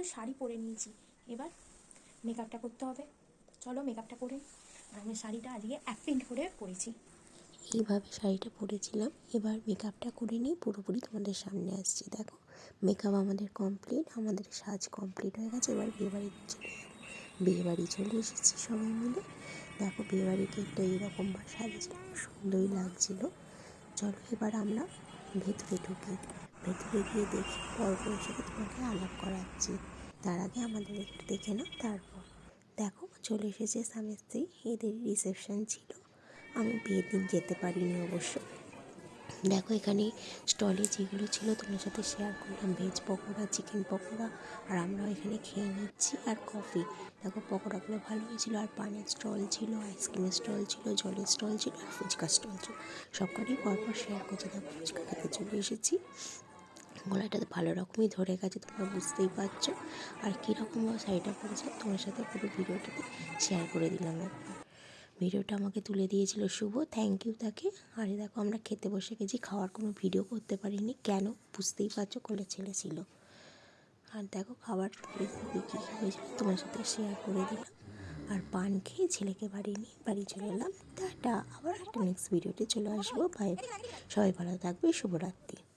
যেহেতু শাড়ি পরে নিয়েছি। এবার মেকআপটা করতে হবে। চলো মেকআপটা করে। আমি শাড়িটা আজকে প্রিন্ট করে পরেছি। এইভাবে শাড়িটা পরেছিলাম। এবার মেকআপটা করে নিয়ে পুরোপুরি তোমাদের সামনে আসছি। দেখো মেকআপ আমাদের কমপ্লিট আমাদের সাজ কমপ্লিট হয়ে গেছে। এবার বিয়েবাড়ি চলে যাব বিয়েবাড়ি চলে এসেছি সবাই মিলে। দেখো বিয়েবাড়ি কেকটা এইরকমভাবে সাজিয়েছিলাম সুন্দরই লাগছিল। চলো এবার আমরা ভেতরে ঢুকি ভেতরে গিয়ে দেখি পরপরের সাথে তোমাকে আলাপ করাচ্ছি। তার আগে আমাদের একটু দেখে নাও তারপর। দেখো, চলে এসেছে স্বামী স্ত্রী। এদের রিসেপশন ছিল। আমি বিয়ের দিন যেতে পারিনি অবশ্য। দেখো, এখানে স্টলে যেগুলো ছিল, তোমার সাথে শেয়ার করলাম। ভেজ পকোড়া চিকেন পকোড়া, আর আমরা এখানে খেয়ে নিচ্ছি। আর কফি দেখো, পকোড়াগুলো ভালো হয়েছিল। আর পানের স্টল ছিল আইসক্রিমের স্টল ছিল, জলের স্টল ছিল, আর ফুচকার স্টল ছিল। সবকটাই পরপর শেয়ার করছি। দেখো, ফুচকা খেতে চলে এসেছি। গলাটাতে ভালো রকমই ধরে গেছে, তোমরা বুঝতেই পারছ। আর কীরকম শাড়িটা পরেছে, তোমার সাথে পুরো ভিডিওটাতে শেয়ার করে দিলাম একবার। ভিডিওটা আমাকে তুলে দিয়েছিল শুভ থ্যাংক ইউ তাকে। আর দেখো, আমরা খেতে বসে গেছি, খাওয়ার কোনো ভিডিও করতে পারিনি। কেন? বুঝতেই পারছ কোলে ছেলে ছিল। আর দেখো, খাবার কী কী হয়েছিল তোমার সাথে শেয়ার করে দিলাম। আর পান খেয়ে ছেলেকে বাড়ি নিয়ে বাড়ি চলে এলাম। টাটা, আবার একটা নেক্সট ভিডিওতে চলে আসব। বাই সবাই ভালো থাকবে, শুভরাত্রি।